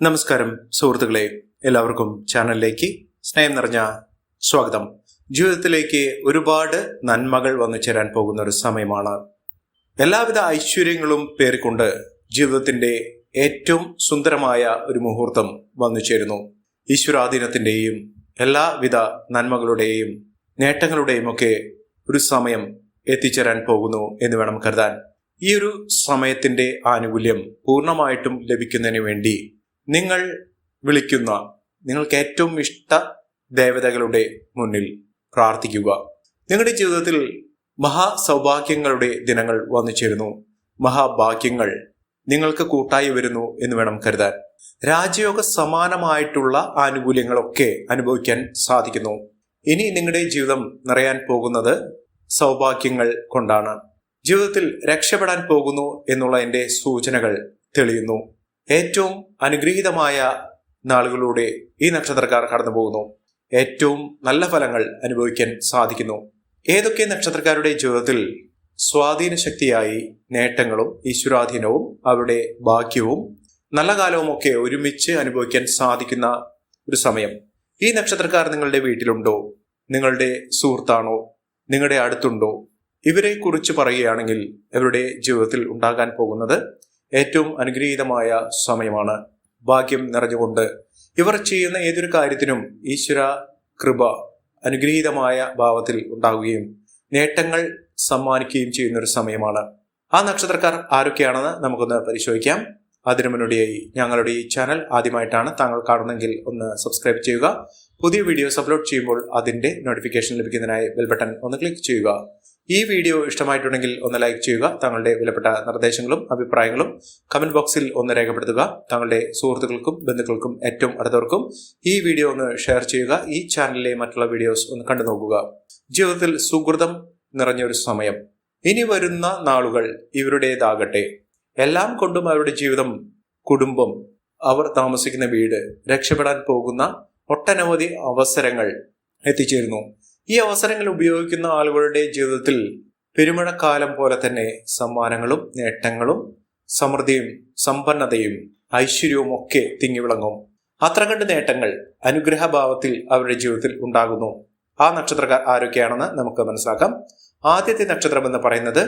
നമസ്കാരം സുഹൃത്തുക്കളെ എല്ലാവർക്കും ചാനലിലേക്ക് സ്നേഹം നിറഞ്ഞ സ്വാഗതം. ജീവിതത്തിലേക്ക് ഒരുപാട് നന്മകൾ വന്നു ചേരാൻ പോകുന്ന ഒരു സമയമാണ്. എല്ലാവിധ ഐശ്വര്യങ്ങളും പേറിക്കൊണ്ട് ജീവിതത്തിന്റെ ഏറ്റവും സുന്ദരമായ ഒരു മുഹൂർത്തം വന്നു ചേരുന്നു. ഈശ്വരാധീനത്തിന്റെയും എല്ലാവിധ നന്മകളുടെയും നേട്ടങ്ങളുടെയും ഒക്കെ ഒരു സമയം എത്തിച്ചേരാൻ പോകുന്നു എന്ന് വേണം കരുതാൻ. ഈ ഒരു സമയത്തിന്റെ ആനുകൂല്യം പൂർണമായിട്ടും ലഭിക്കുന്നതിന് വേണ്ടി നിങ്ങൾ വിളിക്കുന്ന നിങ്ങൾക്ക് ഏറ്റവും ഇഷ്ട ദേവതകളുടെ മുന്നിൽ പ്രാർത്ഥിക്കുക. നിങ്ങളുടെ ജീവിതത്തിൽ മഹാസൗഭാഗ്യങ്ങളുടെ ദിനങ്ങൾ വന്നു ചേരുന്നു മഹാഭാഗ്യങ്ങൾ നിങ്ങൾക്ക് കൂട്ടായി വരുന്നു എന്ന് വേണം കരുതാൻ. രാജയോഗ സമാനമായിട്ടുള്ള ആനുകൂല്യങ്ങളൊക്കെ അനുഭവിക്കാൻ സാധിക്കുന്നു. ഇനി നിങ്ങളുടെ ജീവിതം നിറയാൻ പോകുന്നത് സൗഭാഗ്യങ്ങൾ കൊണ്ടാണ്. ജീവിതത്തിൽ രക്ഷപ്പെടാൻ പോകുന്നു എന്നുള്ളതിന്റെ സൂചനകൾ തെളിയുന്നു. ഏറ്റവും അനുഗ്രഹീതമായ നാളുകളിലൂടെ ഈ നക്ഷത്രക്കാർ കടന്നു പോകുന്നു ഏറ്റവും നല്ല ഫലങ്ങൾ അനുഭവിക്കാൻ സാധിക്കുന്നു. ഏതൊക്കെ നക്ഷത്രക്കാരുടെ ജീവിതത്തിൽ സ്വാധീന ശക്തിയായി നേട്ടങ്ങളും ഈശ്വരാധീനവും അവരുടെ ഭാഗ്യവും നല്ല കാലവും ഒക്കെ ഒരുമിച്ച് അനുഭവിക്കാൻ സാധിക്കുന്ന ഒരു സമയം. ഈ നക്ഷത്രക്കാർ നിങ്ങളുടെ വീട്ടിലുണ്ടോ? നിങ്ങളുടെ സുഹൃത്താണോ? നിങ്ങളുടെ അടുത്തുണ്ടോ? ഇവരെ കുറിച്ച് പറയുകയാണെങ്കിൽ ഇവരുടെ ജീവിതത്തിൽ ഉണ്ടാകാൻ പോകുന്നത് ഏറ്റവും അനുഗ്രഹീതമായ സമയമാണ്. ഭാഗ്യം നിറഞ്ഞുകൊണ്ട് ഇവർ ചെയ്യുന്ന ഏതൊരു കാര്യത്തിനും ഈശ്വര കൃപ അനുഗ്രഹീതമായ ഭാവത്തിൽ ഉണ്ടാവുകയും നേട്ടങ്ങൾ സമ്മാനിക്കുകയും ചെയ്യുന്ന ഒരു സമയമാണ്. ആ നക്ഷത്രക്കാർ ആരൊക്കെയാണെന്ന് നമുക്കൊന്ന് പരിശോധിക്കാം. അതിനു മുന്നോടിയായി ഞങ്ങളുടെ ഈ ചാനൽ ആദ്യമായിട്ടാണ് താങ്കൾ കാണുന്നെങ്കിൽ ഒന്ന് സബ്സ്ക്രൈബ് ചെയ്യുക. പുതിയ വീഡിയോസ് അപ്ലോഡ് ചെയ്യുമ്പോൾ അതിന്റെ നോട്ടിഫിക്കേഷൻ ലഭിക്കുന്നതിനായി ബെൽബട്ടൺ ഒന്ന് ക്ലിക്ക് ചെയ്യുക. ഈ വീഡിയോ ഇഷ്ടമായിട്ടുണ്ടെങ്കിൽ ഒന്ന് ലൈക്ക് ചെയ്യുക താങ്കളുടെ വിലപ്പെട്ട നിർദ്ദേശങ്ങളും അഭിപ്രായങ്ങളും കമന്റ് ബോക്സിൽ ഒന്ന് രേഖപ്പെടുത്തുക. താങ്കളുടെ സുഹൃത്തുക്കൾക്കും ബന്ധുക്കൾക്കും ഏറ്റവും അടുത്തവർക്കും ഈ വീഡിയോ ഒന്ന് ഷെയർ ചെയ്യുക ഈ ചാനലിലെ മറ്റുള്ള വീഡിയോസ് ഒന്ന് കണ്ടു നോക്കുക. ജീവിതത്തിൽ സുഹൃതം നിറഞ്ഞ ഒരു സമയം. ഇനി വരുന്ന നാളുകൾ ഇവരുടേതാകട്ടെ. എല്ലാം കൊണ്ടും അവരുടെ ജീവിതം കുടുംബം അവർ താമസിക്കുന്ന വീട് രക്ഷപ്പെടാൻ പോകുന്ന ഒട്ടനവധി അവസരങ്ങൾ എത്തിച്ചേരുന്നു. ഈ അവസരങ്ങൾ ഉപയോഗിക്കുന്ന ആളുകളുടെ ജീവിതത്തിൽ പെരുമഴക്കാലം പോലെ തന്നെ സമ്മാനങ്ങളും നേട്ടങ്ങളും സമൃദ്ധിയും സമ്പന്നതയും ഐശ്വര്യവും ഒക്കെ തിങ്ങിവിളങ്ങും അത്ര കണ്ട് നേട്ടങ്ങൾ അനുഗ്രഹഭാവത്തിൽ അവരുടെ ജീവിതത്തിൽ ഉണ്ടാകുന്നു. ആ നക്ഷത്രക്കാർ ആരൊക്കെയാണെന്ന് നമുക്ക് മനസ്സിലാക്കാം. ആദ്യത്തെ നക്ഷത്രം എന്ന് പറയുന്നത്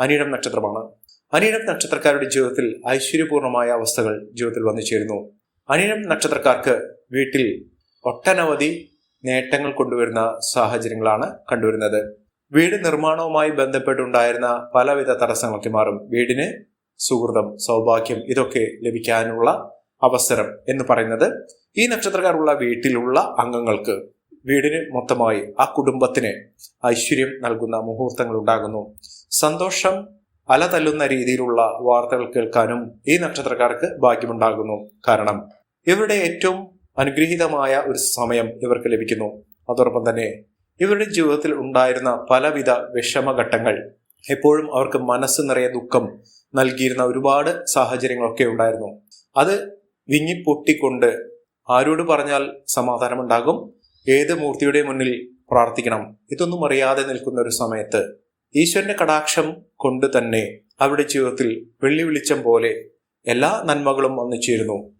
അനിഴം നക്ഷത്രമാണ്. അനിഴം നക്ഷത്രക്കാരുടെ ജീവിതത്തിൽ ഐശ്വര്യപൂർണമായ അവസ്ഥകൾ ജീവിതത്തിൽ വന്നു ചേരുന്നു. അനിഴം നക്ഷത്രക്കാർക്ക് വീട്ടിൽ ഒട്ടനവധി നേട്ടങ്ങൾ കൊണ്ടുവരുന്ന സാഹചര്യങ്ങളാണ് കണ്ടുവരുന്നത്. വീട് നിർമ്മാണവുമായി ബന്ധപ്പെട്ടുണ്ടായിരുന്ന പലവിധ തടസ്സങ്ങളൊക്കെ മാറും. വീടിന് സുഹൃതം സൗഭാഗ്യം ഇതൊക്കെ ലഭിക്കാനുള്ള അവസരം എന്ന് പറയുന്നത് ഈ നക്ഷത്രക്കാരുള്ള വീട്ടിലുള്ള അംഗങ്ങൾക്ക് വീടിന് മൊത്തമായി ആ കുടുംബത്തിന് ഐശ്വര്യം നൽകുന്ന മുഹൂർത്തങ്ങൾ ഉണ്ടാകുന്നു. സന്തോഷം അല തല്ലുന്ന രീതിയിലുള്ള വാർത്തകൾ കേൾക്കാനും ഈ നക്ഷത്രക്കാർക്ക് ഭാഗ്യമുണ്ടാകുന്നു. കാരണം ഇവരുടെ ഏറ്റവും അനുഗ്രഹീതമായ ഒരു സമയം ഇവർക്ക് ലഭിക്കുന്നു. അതോടൊപ്പം തന്നെ ഇവരുടെ ജീവിതത്തിൽ ഉണ്ടായിരുന്ന പലവിധ വിഷമഘട്ടങ്ങൾ എപ്പോഴും അവർക്ക് മനസ്സ് നിറയെ ദുഃഖം നൽകിയിരുന്ന ഒരുപാട് സാഹചര്യങ്ങളൊക്കെ ഉണ്ടായിരുന്നു. അത് വിങ്ങി പൊട്ടിക്കൊണ്ട് ആരോട് പറഞ്ഞാൽ സമാധാനമുണ്ടാകും? ഏത് മൂർത്തിയുടെ മുന്നിൽ പ്രാർത്ഥിക്കണം? ഇതൊന്നും അറിയാതെ നിൽക്കുന്ന ഒരു സമയത്ത് ഈശ്വരന്റെ കടാക്ഷം കൊണ്ട് തന്നെ അവരുടെ ജീവിതത്തിൽ വെള്ളി വെളിച്ചം പോലെ എല്ലാ നന്മകളും വന്നു ചേരുന്നു.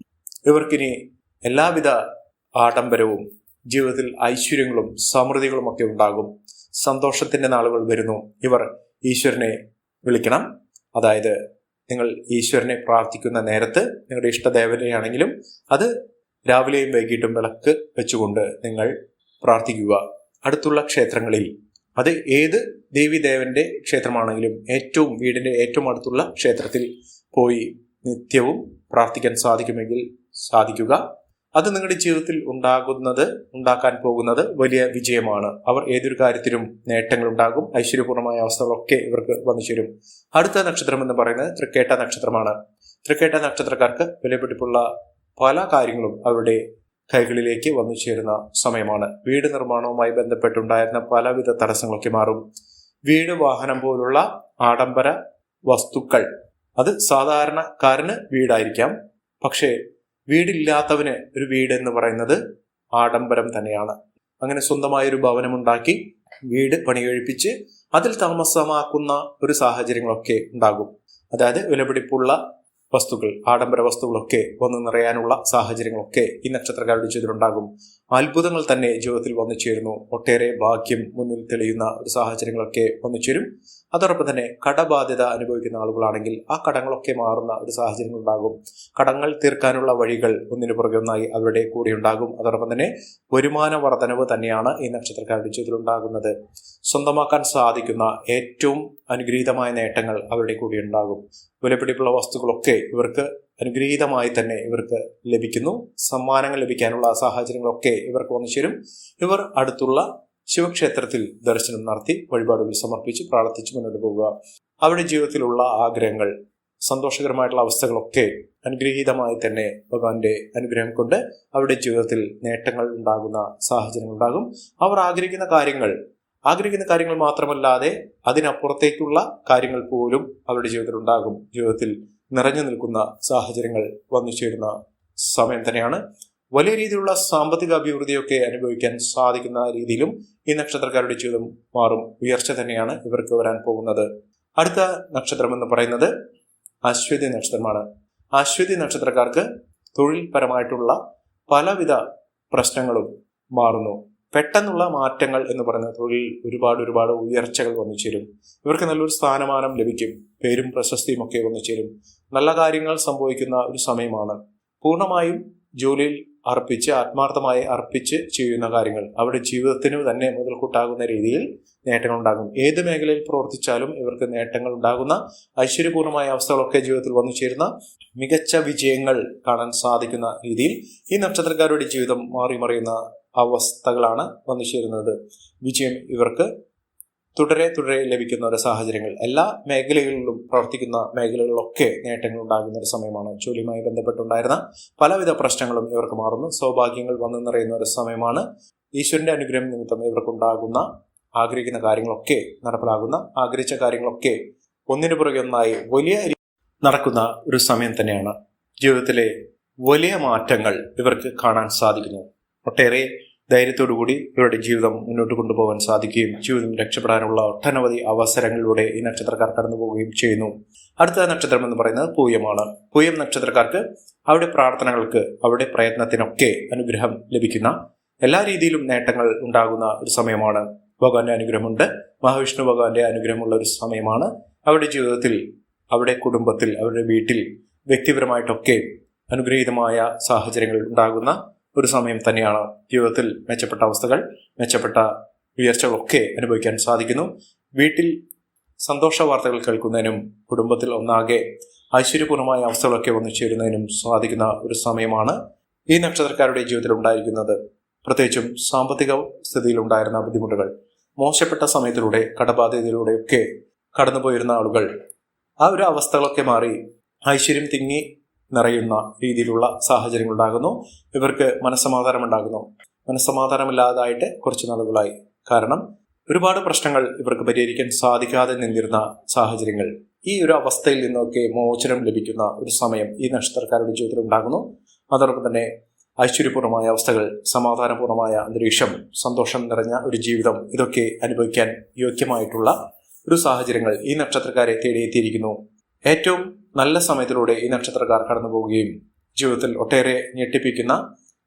ഇവർക്കിനി എല്ലാവിധ ആഡംബരവും ജീവിതത്തിൽ ഐശ്വര്യങ്ങളും സമൃദ്ധികളും ഒക്കെ ഉണ്ടാകും. സന്തോഷത്തിന്റെ നാളുകൾ വരുന്നു. ഇവർ ഈശ്വരനെ വിളിക്കണം. അതായത് നിങ്ങൾ ഈശ്വരനെ പ്രാർത്ഥിക്കുന്ന നേരത്ത് നിങ്ങളുടെ ഇഷ്ടദേവതയാണെങ്കിലും അത് രാവിലെയും വൈകിട്ടും വിളക്ക് വെച്ചുകൊണ്ട് നിങ്ങൾ പ്രാർത്ഥിക്കുക. അടുത്തുള്ള ക്ഷേത്രങ്ങളിൽ അത് ഏത് ദേവിദേവന്റെ ക്ഷേത്രമാണെങ്കിലും ഏറ്റവും വീടിന്റെ ഏറ്റവും അടുത്തുള്ള ക്ഷേത്രത്തിൽ പോയി നിത്യവും പ്രാർത്ഥിക്കാൻ സാധിക്കുമെങ്കിൽ സാധിക്കുക. അത് നിങ്ങളുടെ ജീവിതത്തിൽ ഉണ്ടാകുന്നത് ഉണ്ടാക്കാൻ പോകുന്നത് വലിയ വിജയമാണ്. അവർ ഏതൊരു കാര്യത്തിലും നേട്ടങ്ങൾ ഉണ്ടാകും. ഐശ്വര്യപൂർണമായ അവസ്ഥകളൊക്കെ ഇവർക്ക് വന്നു ചേരും. അടുത്ത നക്ഷത്രം എന്ന് പറയുന്നത് തൃക്കേട്ട നക്ഷത്രമാണ്. തൃക്കേട്ട നക്ഷത്രക്കാർക്ക് വിലപിടിപ്പുള്ള പല കാര്യങ്ങളും അവരുടെ കൈകളിലേക്ക് വന്നു ചേരുന്ന സമയമാണ്. വീട് നിർമ്മാണവുമായി ബന്ധപ്പെട്ടുണ്ടായിരുന്ന പലവിധ തടസ്സങ്ങളൊക്കെ മാറും. വീട് വാഹനം പോലുള്ള ആഡംബര വസ്തുക്കൾ അത് സാധാരണക്കാരന് വീടായിരിക്കാം. പക്ഷേ വീടില്ലാത്തവന് ഒരു വീട് എന്ന് പറയുന്നത് ആഡംബരം തന്നെയാണ്. അങ്ങനെ സ്വന്തമായ ഒരു ഭവനമുണ്ടാക്കി വീട് പണി കഴിപ്പിച്ച് അതിൽ താമസമാക്കുന്ന ഒരു സാഹചര്യങ്ങളൊക്കെ ഉണ്ടാകും. അതായത് വിലപിടിപ്പുള്ള വസ്തുക്കൾ ആഡംബര വസ്തുക്കളൊക്കെ വന്നു നിറയാനുള്ള സാഹചര്യങ്ങളൊക്കെ ഈ നക്ഷത്രക്കാരുടെ ജീവിതത്തിലുണ്ടാകും. അത്ഭുതങ്ങൾ തന്നെ ജീവിതത്തിൽ വന്നു ചേരുന്നു. ഒട്ടേറെ ഭാഗ്യം മുന്നിൽ തെളിയുന്ന ഒരു സാഹചര്യങ്ങളൊക്കെ വന്നു ചേരും. അതോടൊപ്പം തന്നെ കടബാധ്യത അനുഭവിക്കുന്ന ആളുകളാണെങ്കിൽ ആ കടങ്ങളൊക്കെ മാറുന്ന ഒരു സാഹചര്യങ്ങൾ ഉണ്ടാകും. കടങ്ങൾ തീർക്കാനുള്ള വഴികൾ ഒന്നിനു പുറകെ ഒന്നായി അവരുടെ കൂടെ ഉണ്ടാകും. അതോടൊപ്പം തന്നെ വരുമാന വർധനവ് തന്നെയാണ് ഈ നക്ഷത്രക്കാരുടെ ജീവിതത്തിൽ ഉണ്ടാകുന്നത്. സ്വന്തമാക്കാൻ സാധിക്കുന്ന ഏറ്റവും അനുഗ്രഹീതമായ നേട്ടങ്ങൾ അവരുടെ കൂടെ ഉണ്ടാകും. വിലപിടിപ്പുള്ള വസ്തുക്കളൊക്കെ ഇവർക്ക് അനുഗ്രഹീതമായി തന്നെ ഇവർക്ക് ലഭിക്കുന്നു. സമ്മാനങ്ങൾ ലഭിക്കാനുള്ള സാഹചര്യങ്ങളൊക്കെ ഇവർക്ക് വന്നു ചേരും. ഇവർ അടുത്തുള്ള ശിവക്ഷേത്രത്തിൽ ദർശനം നടത്തി വഴിപാടുകൾ സമർപ്പിച്ച് പ്രാർത്ഥിച്ച് മുന്നോട്ട് പോവുക. അവരുടെ ജീവിതത്തിലുള്ള ആഗ്രഹങ്ങൾ സന്തോഷകരമായിട്ടുള്ള അവസ്ഥകളൊക്കെ അനുഗ്രഹീതമായി തന്നെ ഭഗവാന്റെ അനുഗ്രഹം കൊണ്ട് അവരുടെ ജീവിതത്തിൽ നേട്ടങ്ങൾ ഉണ്ടാകുന്ന സാഹചര്യങ്ങൾ ഉണ്ടാകും. അവർ ആഗ്രഹിക്കുന്ന കാര്യങ്ങൾ ആഗ്രഹിക്കുന്ന കാര്യങ്ങൾ മാത്രമല്ലാതെ അതിനപ്പുറത്തേക്കുള്ള കാര്യങ്ങൾ പോലും അവരുടെ ജീവിതത്തിൽ ഉണ്ടാകും. ജീവിതത്തിൽ നിറഞ്ഞു നിൽക്കുന്ന സാഹചര്യങ്ങൾ വന്നു ചേരുന്ന സമയം തന്നെയാണ്. വലിയ രീതിയിലുള്ള സാമ്പത്തിക അഭിവൃദ്ധിയൊക്കെ അനുഭവിക്കാൻ സാധിക്കുന്ന രീതിയിലും ഈ നക്ഷത്രക്കാരുടെ ജീവിതം മാറും. ഉയർച്ച തന്നെയാണ് ഇവർക്ക് വരാൻ പോകുന്നത്. അടുത്ത നക്ഷത്രം എന്ന് പറയുന്നത് അശ്വതി നക്ഷത്രമാണ്. അശ്വതി നക്ഷത്രക്കാർക്ക് തൊഴിൽപരമായിട്ടുള്ള പലവിധ പ്രശ്നങ്ങളും മാറുന്നു. പെട്ടെന്നുള്ള മാറ്റങ്ങൾ എന്ന് പറയുന്ന തൊഴിൽ ഒരുപാട് ഒരുപാട് ഉയർച്ചകൾ വന്നു ചേരും. ഇവർക്ക് നല്ലൊരു സ്ഥാനമാനം ലഭിക്കും. പേരും പ്രശസ്തിയും ഒക്കെ വന്നു ചേരും. നല്ല കാര്യങ്ങൾ സംഭവിക്കുന്ന ഒരു സമയമാണ്. പൂർണമായും ജോലിയിൽ അർപ്പിച്ച് ആത്മാർത്ഥമായി അർപ്പിച്ച് ചെയ്യുന്ന കാര്യങ്ങൾ. അവരുടെ ജീവിതത്തിന് തന്നെ മുതൽക്കൂട്ടാകുന്ന രീതിയിൽ നേട്ടങ്ങൾ ഉണ്ടാകും ഏത് മേഖലയിൽ പ്രവർത്തിച്ചാലും ഇവർക്ക് നേട്ടങ്ങൾ ഉണ്ടാകുന്ന ഐശ്വര്യപൂർണമായ അവസ്ഥകളൊക്കെ ജീവിതത്തിൽ വന്നു ചേരുന്ന മികച്ച വിജയങ്ങൾ കാണാൻ സാധിക്കുന്ന രീതിയിൽ ഈ നക്ഷത്രക്കാരുടെ ജീവിതം മാറി മറിയുന്ന അവസ്ഥകളാണ് വന്നു ചേരുന്നത്. വിജയം ഇവർക്ക് തുടരെ തുടരെ ലഭിക്കുന്ന ഒരു സാഹചര്യങ്ങൾ. എല്ലാ മേഖലകളിലും പ്രവർത്തിക്കുന്ന മേഖലകളിലൊക്കെ നേട്ടങ്ങൾ ഉണ്ടാകുന്ന ഒരു സമയമാണ് ജോലിയുമായി ബന്ധപ്പെട്ടുണ്ടായിരുന്ന പലവിധ പ്രശ്നങ്ങളും ഇവർക്ക് മാറുന്നു. സൗഭാഗ്യങ്ങൾ വന്നു നിറയുന്ന ഒരു സമയമാണ് ഈശ്വരന്റെ അനുഗ്രഹം നിമിത്തം ഇവർക്കുണ്ടാകുന്ന ആഗ്രഹിക്കുന്ന കാര്യങ്ങളൊക്കെ നടപ്പിലാകുന്ന ആഗ്രഹിച്ച കാര്യങ്ങളൊക്കെ ഒന്നിനു പുറകെ ഒന്നായി വലിയ നടക്കുന്ന ഒരു സമയം തന്നെയാണ്. ജീവിതത്തിലെ വലിയ മാറ്റങ്ങൾ ഇവർക്ക് കാണാൻ സാധിക്കുന്നു. ഒട്ടേറെ ധൈര്യത്തോടുകൂടി ഇവരുടെ ജീവിതം മുന്നോട്ട് കൊണ്ടുപോകാൻ സാധിക്കുകയും ജീവിതം രക്ഷപ്പെടാനുള്ള ഒട്ടനവധി അവസരങ്ങളിലൂടെ ഈ നക്ഷത്രക്കാർ കടന്നു പോവുകയും ചെയ്യുന്നു. അടുത്ത നക്ഷത്രം എന്ന് പറയുന്നത് പൂയമാണ്. പൂയം നക്ഷത്രക്കാർക്ക് അവരുടെ പ്രാർത്ഥനകൾക്ക് അവരുടെ പ്രയത്നത്തിനൊക്കെ അനുഗ്രഹം ലഭിക്കുന്ന എല്ലാ രീതിയിലും നേട്ടങ്ങൾ ഉണ്ടാകുന്ന ഒരു സമയമാണ്. ഭഗവാന്റെ അനുഗ്രഹമുണ്ട്. മഹാവിഷ്ണു ഭഗവാന്റെ അനുഗ്രഹമുള്ള ഒരു സമയമാണ്. അവരുടെ ജീവിതത്തിൽ അവരുടെ കുടുംബത്തിൽ അവരുടെ വീട്ടിൽ വ്യക്തിപരമായിട്ടൊക്കെ അനുഗ്രഹീതമായ സാഹചര്യങ്ങൾ ഉണ്ടാകുന്ന ഒരു സമയം തന്നെയാണ് ജീവിതത്തിൽ മെച്ചപ്പെട്ട അവസ്ഥകൾ മെച്ചപ്പെട്ട ഉയർച്ചകളൊക്കെ അനുഭവിക്കാൻ സാധിക്കുന്നു. വീട്ടിൽ സന്തോഷ വാർത്തകൾ കേൾക്കുന്നതിനും കുടുംബത്തിൽ ഒന്നാകെ ഐശ്വര്യപൂർണമായ അവസ്ഥകളൊക്കെ വന്നു ചേരുന്നതിനും സാധിക്കുന്ന ഒരു സമയമാണ് ഈ നക്ഷത്രക്കാരുടെ ജീവിതത്തിൽ ഉണ്ടായിരിക്കുന്നത്. പ്രത്യേകിച്ചും സാമ്പത്തിക സ്ഥിതിയിൽ ഉണ്ടായിരുന്ന ബുദ്ധിമുട്ടുകൾ മോശപ്പെട്ട സമയത്തിലൂടെ കടബാധ്യതയിലൂടെയൊക്കെ കടന്നുപോയിരുന്ന ആളുകൾ ആ ഒരു അവസ്ഥകളൊക്കെ മാറി ഐശ്വര്യം തിങ്ങി നിറയുന്ന രീതിയിലുള്ള സാഹചര്യങ്ങൾ ഉണ്ടാകുന്നു ഇവർക്ക് മനസ്സമാധാനം ഉണ്ടാകുന്നു മനസ്സമാധാനമില്ലാതായിട്ട് കുറച്ച് നാളുകളായി. കാരണം ഒരുപാട് പ്രശ്നങ്ങൾ ഇവർക്ക് പരിഹരിക്കാൻ സാധിക്കാതെ നിന്നിരുന്ന സാഹചര്യങ്ങൾ. ഈ ഒരു അവസ്ഥയിൽ നിന്നൊക്കെ മോചനം ലഭിക്കുന്ന ഒരു സമയം ഈ നക്ഷത്രക്കാരുടെ ജീവിതത്തിൽ ഉണ്ടാകുന്നു. അതോടൊപ്പം തന്നെ ഐശ്വര്യപൂർണമായ അവസ്ഥകൾ സമാധാനപൂർണമായ അന്തരീക്ഷം സന്തോഷം നിറഞ്ഞ ഒരു ജീവിതം ഇതൊക്കെ അനുഭവിക്കാൻ യോഗ്യമായിട്ടുള്ള ഒരു സാഹചര്യങ്ങൾ ഈ നക്ഷത്രക്കാരെ തേടിയെത്തിയിരിക്കുന്നു. ഏറ്റവും നല്ല സമയത്തിലൂടെ ഈ നക്ഷത്രക്കാർ കടന്നു പോവുകയും ജീവിതത്തിൽ ഒട്ടേറെ ഞെട്ടിപ്പിക്കുന്ന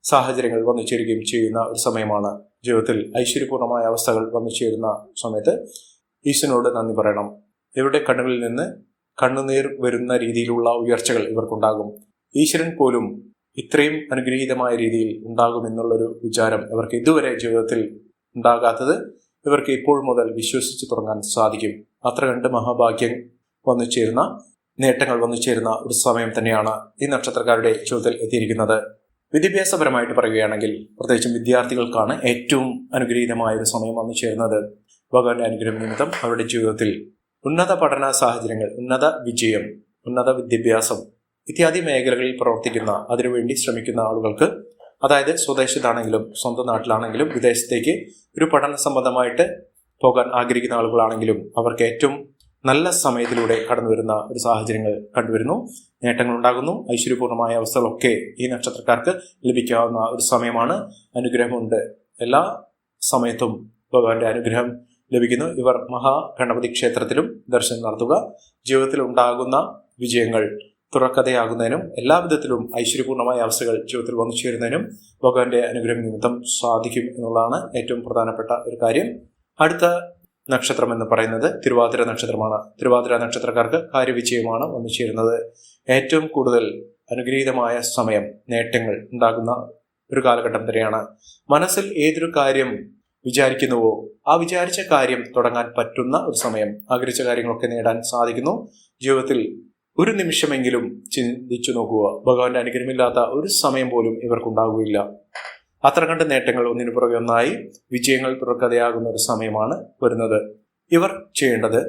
സാഹചര്യങ്ങൾ വന്നു ചേരുകയും ചെയ്യുന്ന ഒരു സമയമാണ്. ജീവിതത്തിൽ ഐശ്വര്യപൂർണമായ അവസ്ഥകൾ വന്നു ചേരുന്ന സമയത്ത് ഈശ്വരനോട് നന്ദി പറയണം. ഇവരുടെ കണ്ണുകളിൽ നിന്ന് കണ്ണുനീർ വരുന്ന രീതിയിലുള്ള ഉയർച്ചകൾ ഇവർക്കുണ്ടാകും. ഈശ്വരൻ പോലും ഇത്രയും അനുഗ്രഹീതമായ രീതിയിൽ ഉണ്ടാകുമെന്നുള്ളൊരു വിചാരം ഇവർക്ക് ഇതുവരെ ജീവിതത്തിൽ ഉണ്ടാകാത്തത് ഇവർക്ക് ഇപ്പോൾ മുതൽ വിശ്വസിച്ച് തുടങ്ങാൻ സാധിക്കും. അത്ര കണ്ട് മഹാഭാഗ്യം വന്നു ചേരുന്ന നേട്ടങ്ങൾ വന്നു ചേരുന്ന ഒരു സമയം തന്നെയാണ് ഈ നക്ഷത്രക്കാരുടെ ചോദ്യത്തിൽ എത്തിയിരിക്കുന്നത്. വിദ്യാഭ്യാസപരമായിട്ട് പറയുകയാണെങ്കിൽ പ്രത്യേകിച്ചും വിദ്യാർത്ഥികൾക്കാണ് ഏറ്റവും അനുഗ്രഹീതമായ ഒരു സമയം വന്നു ചേരുന്നത്. ഭഗവാന്റെ അനുഗ്രഹം നിമിത്തം അവരുടെ ജീവിതത്തിൽ ഉന്നത പഠന സാഹചര്യങ്ങൾ ഉന്നത വിജയം ഉന്നത വിദ്യാഭ്യാസം ഇത്യാദി മേഖലകളിൽ പ്രവർത്തിക്കുന്ന അതിനുവേണ്ടി ശ്രമിക്കുന്ന ആളുകൾക്ക് അതായത് സ്വദേശത്താണെങ്കിലും സ്വന്തം നാട്ടിലാണെങ്കിലും വിദേശത്തേക്ക് ഒരു പഠന സംബന്ധമായിട്ട് പോകാൻ ആഗ്രഹിക്കുന്ന ആളുകളാണെങ്കിലും അവർക്ക് ഏറ്റവും നല്ല സമയത്തിലൂടെ കടന്നു വരുന്ന ഒരു സാഹചര്യങ്ങൾ കണ്ടുവരുന്നു. നേട്ടങ്ങൾ ഉണ്ടാകുന്നു ഐശ്വര്യപൂർണമായ അവസ്ഥകളൊക്കെ ഈ നക്ഷത്രക്കാർക്ക് ലഭിക്കാവുന്ന ഒരു സമയമാണ്. അനുഗ്രഹമുണ്ട്. എല്ലാ സമയത്തും ഭഗവാന്റെ അനുഗ്രഹം ലഭിക്കുന്നു. ഇവർ മഹാഗണപതി ക്ഷേത്രത്തിലും ദർശനം നടത്തുക. ജീവിതത്തിൽ ഉണ്ടാകുന്ന വിജയങ്ങൾ തുറക്കഥയാകുന്നതിനും എല്ലാവിധത്തിലും ഐശ്വര്യപൂർണമായ അവസ്ഥകൾ ജീവിതത്തിൽ വന്നു ചേരുന്നതിനും ഭഗവാന്റെ അനുഗ്രഹം നിമിത്തം സാധിക്കും എന്നുള്ളതാണ് ഏറ്റവും പ്രധാനപ്പെട്ട ഒരു കാര്യം. അടുത്ത നക്ഷത്രം എന്ന് പറയുന്നത് തിരുവാതിര നക്ഷത്രമാണ്. തിരുവാതിര നക്ഷത്രക്കാർക്ക് കാര്യവിജയമാണ് വന്നു ചേരുന്നത്. ഏറ്റവും കൂടുതൽ അനുഗ്രഹീതമായ സമയം നേട്ടങ്ങൾ ഉണ്ടാകുന്ന ഒരു കാലഘട്ടം തന്നെയാണ്. മനസ്സിൽ ഏതൊരു കാര്യം വിചാരിക്കുന്നുവോ ആ വിചാരിച്ച കാര്യം തുടങ്ങാൻ പറ്റുന്ന ഒരു സമയം ആഗ്രഹിച്ച കാര്യങ്ങളൊക്കെ നേടാൻ സാധിക്കുന്നു. ജീവിതത്തിൽ ഒരു നിമിഷമെങ്കിലും ചിന്തിച്ചു നോക്കുക. ഭഗവാന്റെ അനുഗ്രഹമില്ലാത്ത ഒരു സമയം പോലും ഇവർക്കുണ്ടാകുകയില്ല അത്ര കണ്ട് നേട്ടങ്ങൾ ഒന്നിനു പുറകെ ഒന്നായി വിജയങ്ങൾ തുറക്കഥയാകുന്ന ഒരു സമയമാണ് വരുന്നത്. ഇവർ ചെയ്യേണ്ടത്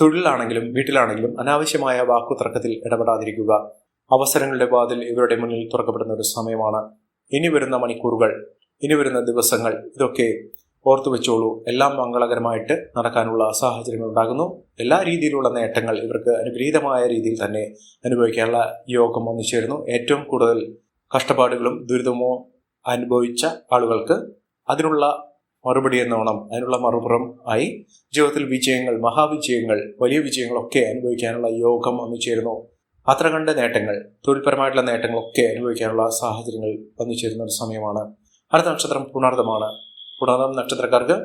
തൊഴിലാണെങ്കിലും വീട്ടിലാണെങ്കിലും അനാവശ്യമായ വാക്കുതർക്കത്തിൽ ഇടപെടാതിരിക്കുക. അവസരങ്ങളുടെ വാതിൽ ഇവരുടെ മുന്നിൽ തുറക്കപ്പെടുന്ന ഒരു സമയമാണ്. ഇനി വരുന്ന മണിക്കൂറുകൾ ഇനി വരുന്ന ദിവസങ്ങൾ ഇതൊക്കെ ഓർത്തു വെച്ചോളൂ. എല്ലാം മംഗളകരമായിട്ട് നടക്കാനുള്ള സാഹചര്യങ്ങൾ ഉണ്ടാകുന്നു. എല്ലാ രീതിയിലുള്ള നേട്ടങ്ങൾ ഇവർക്ക് അനുഗ്രഹീതമായ രീതിയിൽ തന്നെ അനുഭവിക്കാനുള്ള യോഗം വന്നു ചേരുന്നു. ഏറ്റവും കൂടുതൽ കഷ്ടപ്പാടുകളും ദുരിതമോ അനുഭവിച്ച ആളുകൾക്ക് അതിനുള്ള മറുപടി എന്നോണം അതിനുള്ള മറുപുറം ആയി ജീവിതത്തിൽ വിജയങ്ങൾ മഹാവിജയങ്ങൾ വലിയ വിജയങ്ങളൊക്കെ അനുഭവിക്കാനുള്ള യോഗം വന്നു ചേരുന്നു. അത്ര കണ്ട നേട്ടങ്ങൾ തൊഴിൽപരമായിട്ടുള്ള നേട്ടങ്ങളൊക്കെ അനുഭവിക്കാനുള്ള സാഹചര്യങ്ങൾ വന്നു ചേരുന്ന ഒരു സമയമാണ്. അടുത്ത നക്ഷത്രം പുണർദമാണ്. പുണർദം നക്ഷത്രക്കാർക്ക്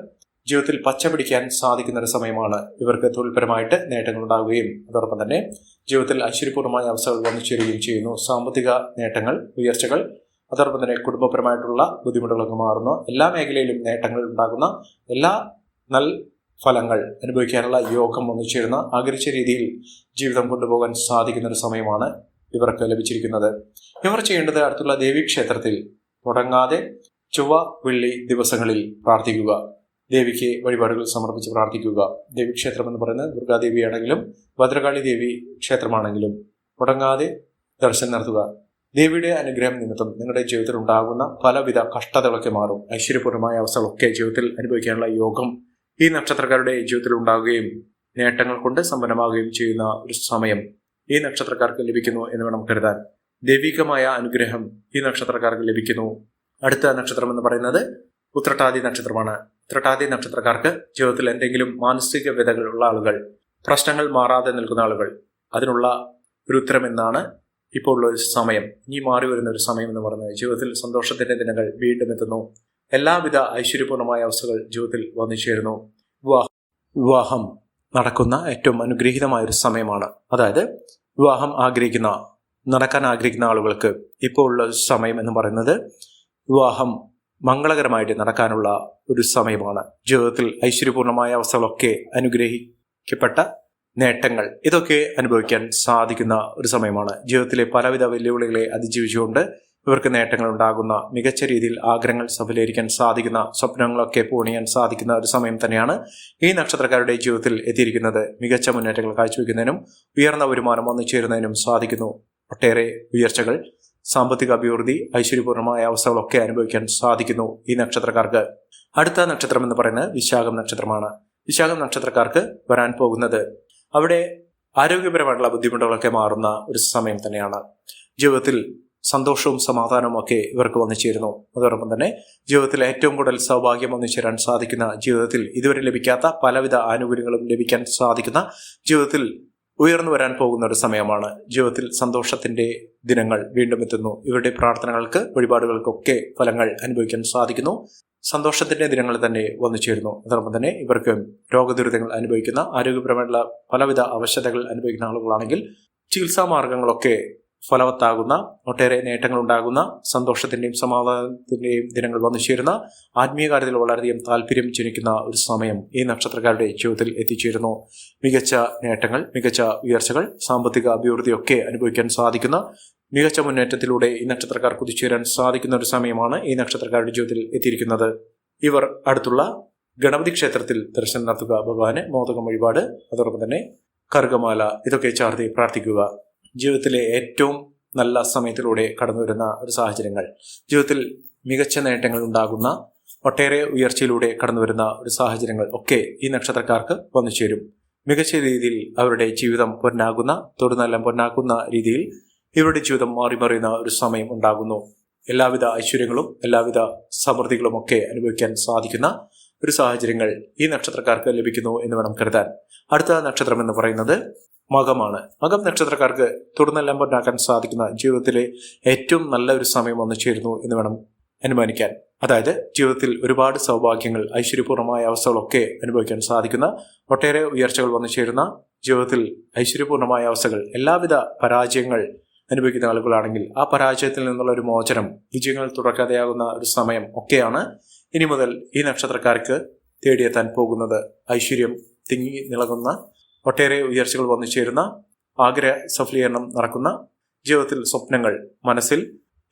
ജീവിതത്തിൽ പച്ച പിടിക്കാൻ സാധിക്കുന്ന ഒരു സമയമാണ്. ഇവർക്ക് തൊഴിൽപരമായിട്ട് നേട്ടങ്ങൾ ഉണ്ടാവുകയും അതോടൊപ്പം തന്നെ ജീവിതത്തിൽ ഐശ്വര്യപൂർണമായ അവസ്ഥകൾ വന്നു ചേരുകയും ചെയ്യുന്നു. സാമ്പത്തിക നേട്ടങ്ങൾ ഉയർച്ചകൾ അതോടൊപ്പം തന്നെ കുടുംബപരമായിട്ടുള്ള ബുദ്ധിമുട്ടുകളൊക്കെ മാറുന്നു. എല്ലാ മേഖലയിലും നേട്ടങ്ങൾ ഉണ്ടാകുന്ന എല്ലാ നൽ ഫലങ്ങൾ അനുഭവിക്കാനുള്ള യോഗം വന്നു ചേരുന്ന ആഗ്രഹിച്ച രീതിയിൽ ജീവിതം കൊണ്ടുപോകാൻ സാധിക്കുന്ന ഒരു സമയമാണ് ഇവർക്ക് ലഭിച്ചിരിക്കുന്നത്. ഇവർ ചെയ്യേണ്ടത് അടുത്തുള്ള ദേവീക്ഷേത്രത്തിൽ മുടങ്ങാതെ ചൊവ്വ വെള്ളി ദിവസങ്ങളിൽ പ്രാർത്ഥിക്കുക. ദേവിക്ക് വഴിപാടുകൾ സമർപ്പിച്ച് പ്രാർത്ഥിക്കുക. ദേവീക്ഷേത്രം എന്ന് പറയുന്നത് ദുർഗാദേവിയാണെങ്കിലും ഭദ്രകാളി ദേവി ക്ഷേത്രമാണെങ്കിലും മുടങ്ങാതെ ദർശനം നടത്തുക. ദേവിയുടെ അനുഗ്രഹം നിമിത്തം നിങ്ങളുടെ ജീവിതത്തിൽ ഉണ്ടാകുന്ന പലവിധ കഷ്ടതകളൊക്കെ മാറും. ഐശ്വര്യപൂർണമായ അവസ്ഥകളൊക്കെ ജീവിതത്തിൽ അനുഭവിക്കാനുള്ള യോഗം ഈ നക്ഷത്രക്കാരുടെ ജീവിതത്തിൽ ഉണ്ടാവുകയും നേട്ടങ്ങൾ കൊണ്ട് സമ്പന്നമാവുകയും ചെയ്യുന്ന ഒരു സമയം ഈ നക്ഷത്രക്കാർക്ക് ലഭിക്കുന്നു എന്ന് വേണം കരുതാൻ. ദൈവികമായ അനുഗ്രഹം ഈ നക്ഷത്രക്കാർക്ക് ലഭിക്കുന്നു. അടുത്ത നക്ഷത്രം എന്ന് പറയുന്നത് ഉത്രട്ടാതി നക്ഷത്രമാണ്. ഉത്രട്ടാതി നക്ഷത്രക്കാർക്ക് ജീവിതത്തിൽ എന്തെങ്കിലും മാനസിക വ്യതകളുള്ള ആളുകൾ പ്രശ്നങ്ങൾ മാറാതെ നിൽക്കുന്ന ആളുകൾ അതിനുള്ള ഒരു ഉത്തരം എന്നാണ് ഇപ്പോൾ ഉള്ള ഒരു സമയം ഇനി മാറി വരുന്ന ഒരു സമയം എന്ന് പറയുന്നത് ജീവിതത്തിൽ സന്തോഷത്തിന്റെ ദിനങ്ങൾ വീണ്ടും എത്തുന്നു. എല്ലാവിധ ഐശ്വര്യപൂർണമായ അവസ്ഥകൾ ജീവിതത്തിൽ വന്നു ചേരുന്നു. വിവാഹം വിവാഹം നടക്കുന്ന ഏറ്റവും അനുഗ്രഹീതമായ ഒരു സമയമാണ്. അതായത് വിവാഹം ആഗ്രഹിക്കുന്ന നടക്കാൻ ആഗ്രഹിക്കുന്ന ആളുകൾക്ക് ഇപ്പോൾ ഉള്ള സമയം എന്ന് പറയുന്നത് വിവാഹം മംഗളകരമായിട്ട് നടക്കാനുള്ള ഒരു സമയമാണ്. ജീവിതത്തിൽ ഐശ്വര്യപൂർണമായ അവസ്ഥകളൊക്കെ അനുഗ്രഹിക്കപ്പെട്ട നേട്ടങ്ങൾ. ഇതൊക്കെ അനുഭവിക്കാൻ സാധിക്കുന്ന ഒരു സമയമാണ്. ജീവിതത്തിലെ പലവിധ വെല്ലുവിളികളെ അതിജീവിച്ചുകൊണ്ട് ഇവർക്ക് നേട്ടങ്ങൾ ഉണ്ടാകുന്ന മികച്ച രീതിയിൽ ആഗ്രഹങ്ങൾ സഫലീകരിക്കാൻ സാധിക്കുന്ന സ്വപ്നങ്ങളൊക്കെ പൂണിയാൻ സാധിക്കുന്ന ഒരു സമയം തന്നെയാണ് ഈ നക്ഷത്രക്കാരുടെ ജീവിതത്തിൽ എത്തിയിരിക്കുന്നത്. മികച്ച മുന്നേറ്റങ്ങൾ കാഴ്ചവെക്കുന്നതിനും ഉയർന്ന വരുമാനം വന്നു ചേരുന്നതിനും സാധിക്കുന്നു. ഒട്ടേറെ ഉയർച്ചകൾ സാമ്പത്തിക അഭിവൃദ്ധി ഐശ്വര്യപൂർണമായ അവസ്ഥകളൊക്കെ അനുഭവിക്കാൻ സാധിക്കുന്നു ഈ നക്ഷത്രക്കാർക്ക്. അടുത്ത നക്ഷത്രം എന്ന് പറയുന്നത് വിശാഖം നക്ഷത്രമാണ്. വിശാഖം നക്ഷത്രക്കാർക്ക് വരാൻ പോകുന്നത് അവിടെ ആരോഗ്യപരമായിട്ടുള്ള ബുദ്ധിമുട്ടുകളൊക്കെ മാറുന്ന ഒരു സമയം തന്നെയാണ്. ജീവിതത്തിൽ സന്തോഷവും സമാധാനവും ഒക്കെ ഇവർക്ക് വന്നു ചേരുന്നു അതോടൊപ്പം തന്നെ ജീവിതത്തിൽ ഏറ്റവും കൂടുതൽ സൗഭാഗ്യം വന്നു ചേരാൻ സാധിക്കുന്ന ജീവിതത്തിൽ ഇതുവരെ ലഭിക്കാത്ത പലവിധ ആനുകൂല്യങ്ങളും ലഭിക്കാൻ സാധിക്കുന്ന ജീവിതത്തിൽ ഉയർന്നു വരാൻ പോകുന്ന ഒരു സമയമാണ്. ജീവിതത്തിൽ സന്തോഷത്തിന്റെ ദിനങ്ങൾ വീണ്ടും എത്തുന്നു. ഇവരുടെ പ്രാർത്ഥനകൾക്ക് വഴിപാടുകൾക്കൊക്കെ ഫലങ്ങൾ അനുഭവിക്കാൻ സാധിക്കുന്നു. സന്തോഷത്തിന്റെ ദിനങ്ങൾ തന്നെ വന്നു ചേരുന്നു. അതോടൊപ്പം തന്നെ ഇവർക്ക് രോഗദുരിതങ്ങൾ അനുഭവിക്കുന്ന ആരോഗ്യപരമായിട്ടുള്ള പലവിധ അവശതകൾ അനുഭവിക്കുന്ന ആളുകളാണെങ്കിൽ ചികിത്സാ മാർഗങ്ങളൊക്കെ ഫലവത്താകുന്ന ഒട്ടേറെ നേട്ടങ്ങൾ ഉണ്ടാകുന്ന സന്തോഷത്തിന്റെയും സമാധാനത്തിന്റെയും ദിനങ്ങൾ വന്നു ചേരുന്ന ആത്മീയ കാര്യത്തിൽ വളരെയധികം താല്പര്യം ജനിക്കുന്ന ഒരു സമയം ഈ നക്ഷത്രക്കാരുടെ ജീവിതത്തിൽ എത്തിച്ചേരുന്നു. മികച്ച നേട്ടങ്ങൾ മികച്ച ഉയർച്ചകൾ സാമ്പത്തിക അഭിവൃദ്ധിയൊക്കെ അനുഭവിക്കാൻ സാധിക്കുന്ന മികച്ച മുന്നേറ്റത്തിലൂടെ ഈ നക്ഷത്രക്കാർ കുതിച്ചുയരാൻ സാധിക്കുന്ന ഒരു സമയമാണ് ഈ നക്ഷത്രക്കാരുടെ ജീവിതത്തിൽ എത്തിയിരിക്കുന്നത്. ഇവർ അടുത്തുള്ള ഗണപതി ക്ഷേത്രത്തിൽ ദർശനം നടത്തുക. ഭഗവാന് മോദകം വഴിപാട്. അതോടൊപ്പം തന്നെ കർഗമാല ഇതൊക്കെ ചാർത്തി പ്രാർത്ഥിക്കുക. ജീവിതത്തിലെ ഏറ്റവും നല്ല സമയത്തിലൂടെ കടന്നു വരുന്ന ഒരു സാഹചര്യങ്ങൾ. ജീവിതത്തിൽ മികച്ച നേട്ടങ്ങൾ ഉണ്ടാകുന്ന ഒട്ടേറെ ഉയർച്ചയിലൂടെ കടന്നു വരുന്ന ഒരു സാഹചര്യങ്ങൾ ഒക്കെ ഈ നക്ഷത്രക്കാർക്ക് വന്നു ചേരും. മികച്ച രീതിയിൽ അവരുടെ ജീവിതം പൊന്നാകുന്ന തൊടുന്നെല്ലാം പൊന്നാക്കുന്ന രീതിയിൽ ഇവരുടെ ജീവിതം മാറി മറിയുന്ന ഒരു സമയം ഉണ്ടാകുന്നു. എല്ലാവിധ ഐശ്വര്യങ്ങളും എല്ലാവിധ സമൃദ്ധികളും ഒക്കെ അനുഭവിക്കാൻ സാധിക്കുന്ന ഒരു സാഹചര്യങ്ങൾ ഈ നക്ഷത്രക്കാർക്ക് ലഭിക്കുന്നു എന്ന് വേണം കരുതാൻ. അടുത്ത നക്ഷത്രം എന്ന് പറയുന്നത് മകമാണ്. മകം നക്ഷത്രക്കാർക്ക് തുടർന്നെല്ലാം പൊന്നാക്കാൻ സാധിക്കുന്ന ജീവിതത്തിലെ ഏറ്റവും നല്ല ഒരു സമയം വന്നു ചേരുന്നു എന്ന് വേണം അനുമാനിക്കാൻ. അതായത് ജീവിതത്തിൽ ഒരുപാട് സൗഭാഗ്യങ്ങൾ ഐശ്വര്യപൂർണമായ അവസ്ഥകളൊക്കെ അനുഭവിക്കാൻ സാധിക്കുന്ന ഒട്ടേറെ ഉയർച്ചകൾ വന്നു ചേരുന്ന ജീവിതത്തിൽ ഐശ്വര്യപൂർണമായ അവസ്ഥകൾ എല്ലാവിധ പരാജയങ്ങൾ അനുഭവിക്കുന്ന ആളുകളാണെങ്കിൽ ആ പരാജയത്തിൽ നിന്നുള്ള ഒരു മോചനം വിജയങ്ങൾ തുടർക്കഥയാകുന്ന ഒരു സമയം ഒക്കെയാണ് ഇനി മുതൽ ഈ നക്ഷത്രക്കാർക്ക് തേടിയെത്താൻ പോകുന്നത്. ഐശ്വര്യം തിങ്ങി നിളകുന്ന ഒട്ടേറെ ഉയർച്ചകൾ വന്നു ചേരുന്ന ആഗ്രഹ സഫലീകരണം നടക്കുന്ന ജീവിതത്തിൽ സ്വപ്നങ്ങൾ മനസ്സിൽ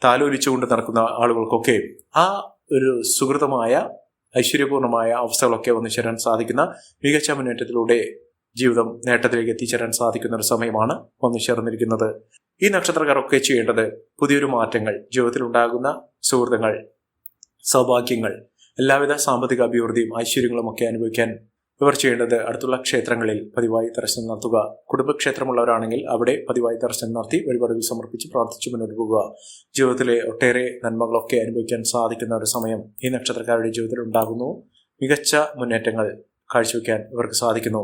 താലോലിച്ചുകൊണ്ട് നടക്കുന്ന ആളുകൾക്കൊക്കെ ആ ഒരു സുഹൃതമായ ഐശ്വര്യപൂർണമായ അവസ്ഥകളൊക്കെ വന്നു ചേരാൻ സാധിക്കുന്ന മികച്ച മുന്നേറ്റത്തിലൂടെ ജീവിതം നേട്ടത്തിലേക്ക് എത്തിച്ചേരാൻ സാധിക്കുന്ന ഒരു സമയമാണ് വന്നു ചേർന്നിരിക്കുന്നത്. ഈ നക്ഷത്രക്കാരൊക്കെ ചെയ്യേണ്ടത് പുതിയൊരു മാറ്റങ്ങൾ ജീവിതത്തിൽ ഉണ്ടാകുന്ന സുഹൃത്തുക്കൾ സൗഭാഗ്യങ്ങൾ എല്ലാവിധ സാമ്പത്തിക അഭിവൃദ്ധിയും ഐശ്വര്യങ്ങളും ഒക്കെ അനുഭവിക്കാൻ ഇവർ ചെയ്യേണ്ടത് അടുത്തുള്ള ക്ഷേത്രങ്ങളിൽ പതിവായി ദർശനം നടത്തുക. കുടുംബക്ഷേത്രമുള്ളവരാണെങ്കിൽ അവിടെ പതിവായി ദർശനം നടത്തി വഴിപാടുകൾ സമർപ്പിച്ച് പ്രാർത്ഥിച്ച് മുന്നോട്ട് പോകുക ജീവിതത്തിലെ ഒട്ടേറെ നന്മകളൊക്കെ അനുഭവിക്കാൻ സാധിക്കുന്ന ഒരു സമയം ഈ നക്ഷത്രക്കാരുടെ ജീവിതത്തിൽ ഉണ്ടാകുന്നു. മികച്ച മുന്നേറ്റങ്ങൾ കാഴ്ചവെക്കാൻ ഇവർക്ക് സാധിക്കുന്നു.